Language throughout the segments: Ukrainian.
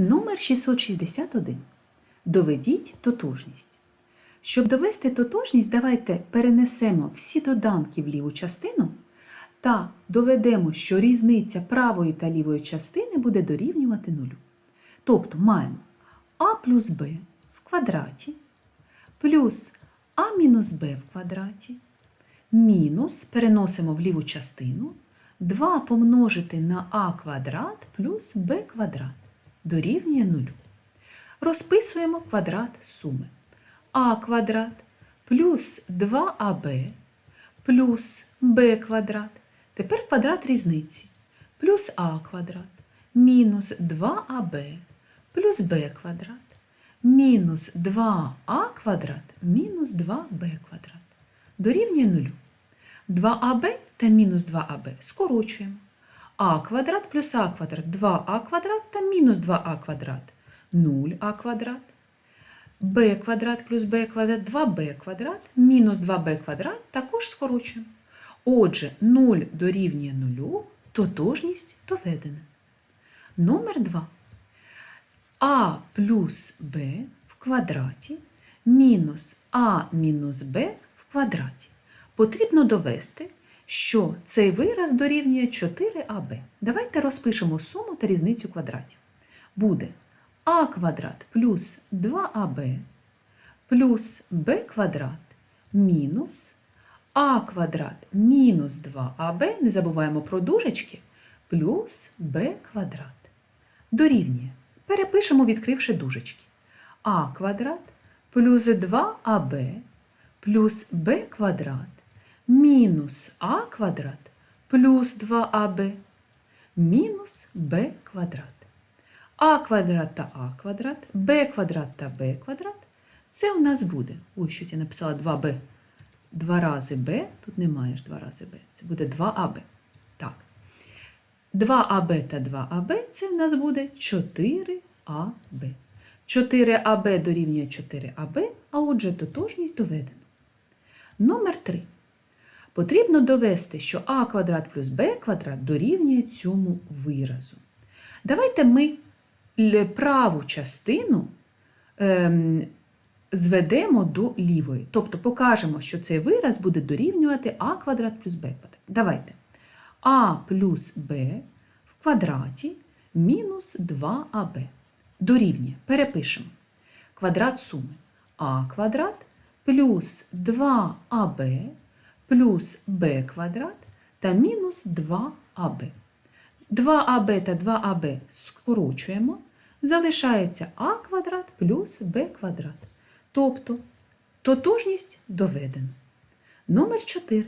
Номер 661. Доведіть тотожність. Щоб довести тотожність, давайте перенесемо всі доданки в ліву частину та доведемо, що різниця правої та лівої частини буде дорівнювати нулю. Тобто маємо а плюс b в квадраті плюс а мінус b в квадраті мінус переносимо в ліву частину 2 помножити на а квадрат плюс b квадрат дорівнює нулю. Розписуємо квадрат суми. а квадрат плюс 2аб плюс b квадрат. Тепер квадрат різниці. Плюс а квадрат мінус 2аб плюс b квадрат мінус 2а квадрат мінус 2b квадрат. Дорівнює нулю. 2аб та мінус 2аб скорочуємо. А квадрат плюс а квадрат 2а квадрат та мінус 2а квадрат 0а квадрат. b квадрат плюс b квадрат 2b квадрат мінус 2b квадрат також скорочуємо. Отже, 0 дорівнює 0, тотожність доведена. Номер 2. а плюс b в квадраті мінус а мінус b в квадраті. Потрібно довести, що цей вираз дорівнює 4аб. Давайте розпишемо суму та різницю квадратів. Буде а квадрат плюс 2аб плюс b квадрат мінус а квадрат мінус 2аб, не забуваємо про дужечки, плюс b квадрат. Дорівнює. Перепишемо, відкривши дужечки. а квадрат плюс 2аб плюс b квадрат мінус а квадрат плюс 2аб мінус b квадрат. а квадрат та а квадрат, b квадрат та b квадрат. Це у нас буде. Ой, щось я написала 2b. Два рази b, тут немає ж два рази b. Це буде 2аб. Так. 2аб та 2аб це в нас буде 4аб. 4аб дорівнює 4аб, а отже тотожність доведено. Номер 3. Потрібно довести, що а квадрат плюс b квадрат дорівнює цьому виразу. Давайте ми праву частину ем, зведемо до лівої. Тобто покажемо, що цей вираз буде дорівнювати а квадрат плюс b квадрат. Давайте. а плюс b в квадраті мінус 2аб. Дорівнює. Перепишемо. Квадрат суми а квадрат плюс 2аб плюс b квадрат та мінус 2аб. 2аб та 2аб скорочуємо. Залишається а квадрат плюс b квадрат. Тобто тотожність доведена. Номер 4.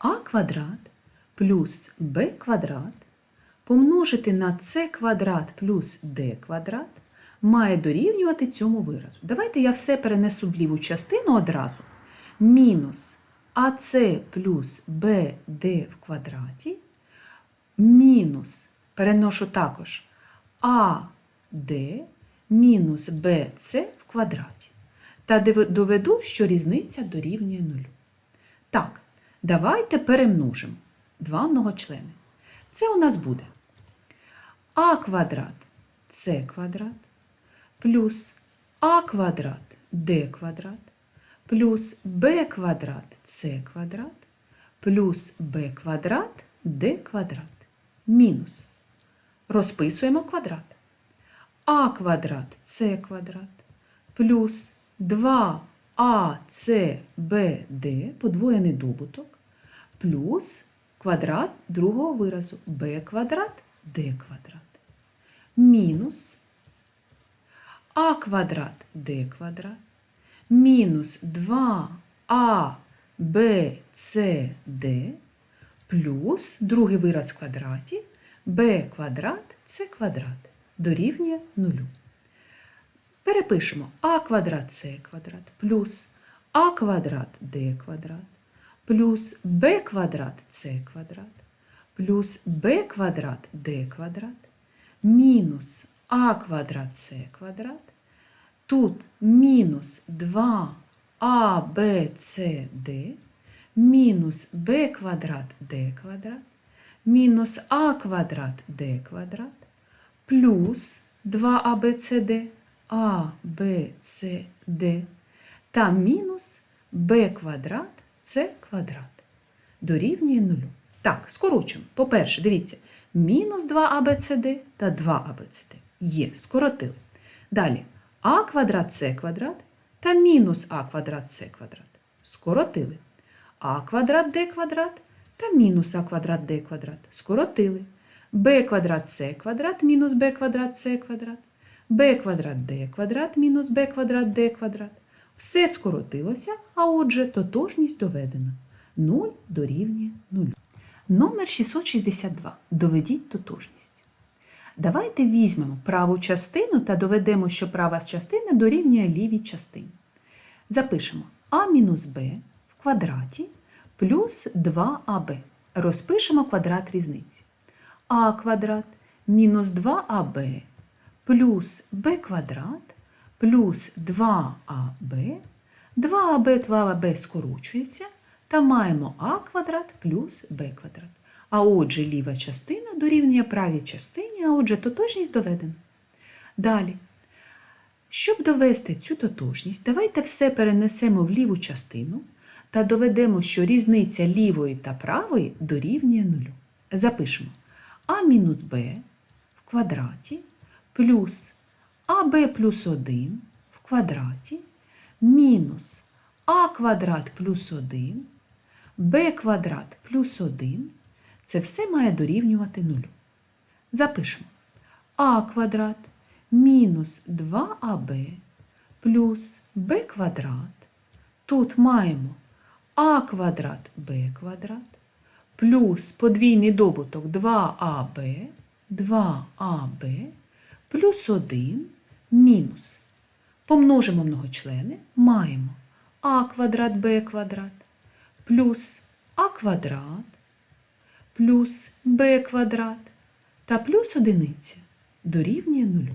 а квадрат плюс b квадрат помножити на c квадрат плюс d квадрат має дорівнювати цьому виразу. Давайте я все перенесу в ліву частину одразу. Мінус АС плюс БД в квадраті мінус, переношу також АД мінус БЦ в квадраті. Та доведу, що різниця дорівнює нулю. Так, давайте перемножимо два многочлени. Це у нас буде а квадрат С квадрат плюс а квадрат Д квадрат плюс Б квадрат С квадрат плюс Б квадрат Д квадрат мінус. Розписуємо квадрат. а квадрат С квадрат плюс 2АЦБД подвоєний добуток плюс квадрат другого виразу b квадрат d квадрат мінус а квадрат d квадрат мінус 2а b c d плюс другий вираз в квадраті b квадрат c квадрат дорівнює нулю. Перепишемо а квадрат с квадрат плюс а квадрат d квадрат плюс b квадрат с квадрат плюс b квадрат d квадрат мінус а квадрат с квадрат. Тут мінус 2 а, Б, С, Д, мінус квадрат квадрат мінус а квадрат d квадрат плюс 2abcd а, Б, С, Д та мінус b квадрат С квадрат дорівнює нулю. Так, скорочуємо. По-перше, дивіться, мінус 2abcd та 2abcd. Є, скоротили. Далі а квадрат С квадрат та мінус а квадрат С квадрат. Скоротили. а квадрат Д квадрат та мінус а квадрат Д квадрат. Скоротили. b квадрат С квадрат мінус b квадрат С квадрат. b квадрат d квадрат мінус b квадрат d квадрат. Все скоротилося, а отже, тотожність доведена. 0 дорівнює 0. Номер 662. Доведіть тотожність. Давайте візьмемо праву частину та доведемо, що права частина дорівнює лівій частині. Запишемо а мінус b в квадраті плюс 2аб. Розпишемо квадрат різниці. а квадрат мінус 2аб плюс b квадрат плюс 2аб. 2аб, 2аб скорочується та маємо а квадрат плюс b квадрат. А отже, ліва частина дорівнює правій частині, а отже, тотожність доведена. Далі. Щоб довести цю тотожність, давайте все перенесемо в ліву частину та доведемо, що різниця лівої та правої дорівнює нулю. Запишемо а мінус b в квадраті плюс аб плюс 1 в квадраті мінус а квадрат плюс 1, b квадрат плюс 1. Це все має дорівнювати нулю. Запишемо а квадрат мінус 2аб плюс b квадрат. Тут маємо а квадрат b квадрат плюс подвійний добуток 2аб, 2аб плюс 1 мінус. Помножимо многочлени, маємо а квадрат b квадрат плюс а квадрат плюс b квадрат та плюс одиниця дорівнює нулю.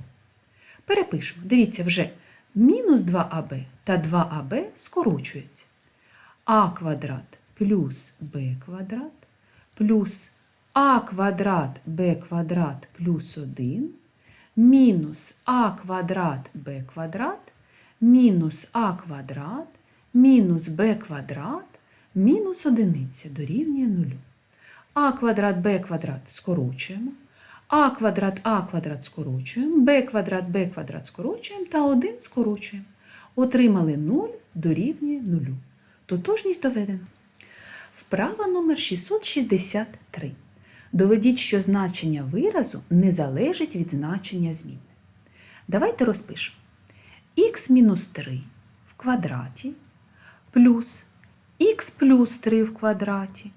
Перепишемо. Дивіться, вже мінус 2аб та 2аб скорочується. а квадрат плюс b квадрат плюс а квадрат b квадрат плюс 1 мінус а квадрат b квадрат мінус а квадрат мінус b квадрат мінус одиниця дорівнює нулю. А квадрат b квадрат скорочуємо. а квадрат а квадрат скорочуємо, b квадрат b квадрат скорочуємо та 1 скорочуємо. Отримали 0 дорівнює 0. Тотожність доведена. Вправа номер 663. Доведіть, що значення виразу не залежить від значення змінни. Давайте розпишемо. х-3 в квадраті плюс х плюс 3 в квадраті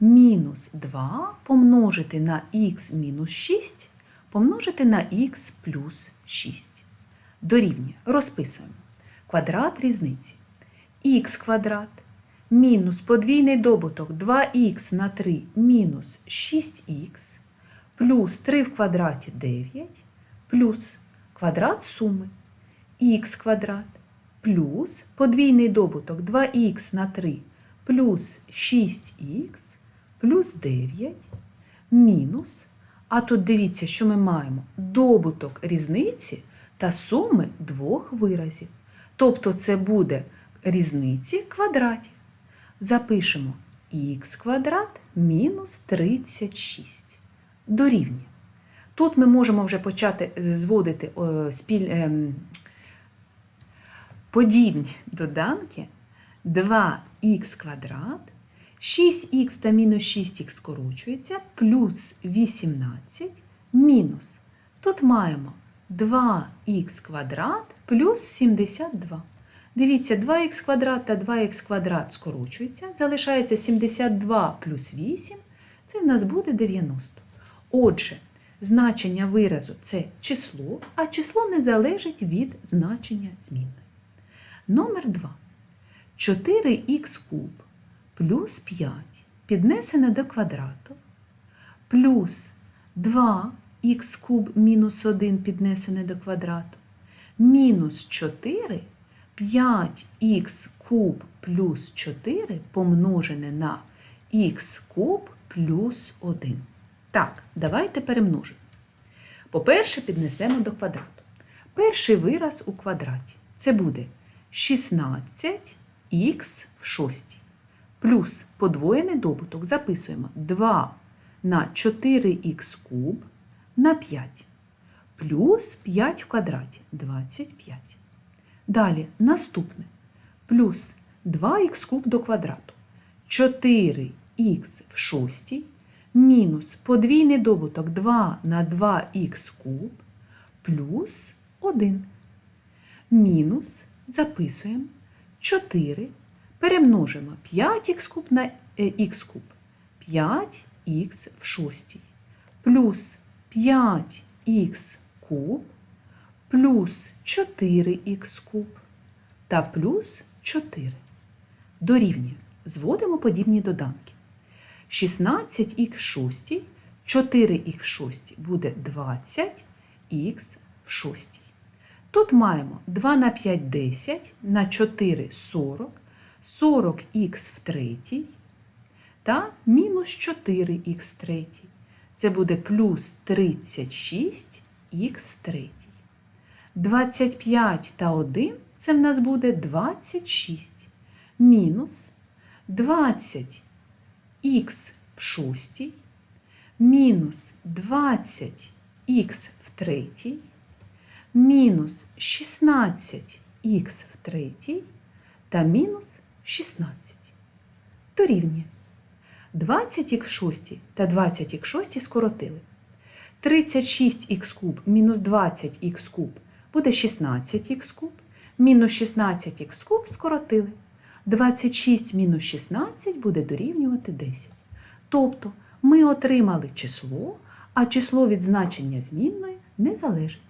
мінус 2 помножити на х мінус 6 помножити на х плюс 6. Дорівнює. Розписуємо. Квадрат різниці. х квадрат мінус подвійний добуток 2х на 3 мінус 6х плюс 3 в квадраті 9 плюс квадрат суми х квадрат плюс подвійний добуток 2х на 3 плюс 6х плюс 9 мінус. А тут дивіться, що ми маємо добуток різниці та суми двох виразів. Тобто це буде різниці квадратів. Запишемо х квадрат мінус 36 дорівнює. Тут ми можемо вже почати зводити е, спіль, ем, подібні доданки 2х квадрат, 6х та мінус 6х скорочується, плюс 18 мінус. Тут маємо 2х квадрат плюс 72. Дивіться, 2х квадрат та 2х квадрат скорочуються, залишається 72 плюс 8, це в нас буде 90. Отже, значення виразу це число, а число не залежить від значення змінної. Номер 2. 4х куб плюс 5 піднесене до квадрату, плюс 2х куб мінус 1 піднесене до квадрату, мінус 4 5х куб плюс 4 помножене на х куб плюс 1. Так, давайте перемножимо. По-перше, піднесемо до квадрату. Перший вираз у квадраті. Це буде 16х в шостій. Плюс подвоєний добуток записуємо 2 на 4х куб на 5. Плюс 5 в квадраті 25. Далі наступне. Плюс 2х куб до квадрату. 4х в шостій мінус подвійний добуток 2 на 2х куб плюс 1. Мінус записуємо 4. Перемножимо 5х куб на х куб. 5х в шостій. Плюс 5х куб плюс 4х куб та плюс 4. Дорівнює. Зводимо подібні доданки. 16х в шостій, 4х в шостій буде 20х в шостій. Тут маємо 2 на 5 – 10, на 4 – 40, 40х в третій та мінус 4х в третій. Це буде плюс 36х в третій. 25 та 1 це в нас буде 26. Мінус 20х в шостій, мінус 20х в третій, мінус 16х в третій та мінус 16. Дорівнює. 20х в шостій та 20х в шостій скоротили. 36х куб мінус 20х куб буде 16х куб, мінус 16х куб скоротили. 26 мінус 16 буде дорівнювати 10. Тобто ми отримали число, а число від значення змінної не залежить.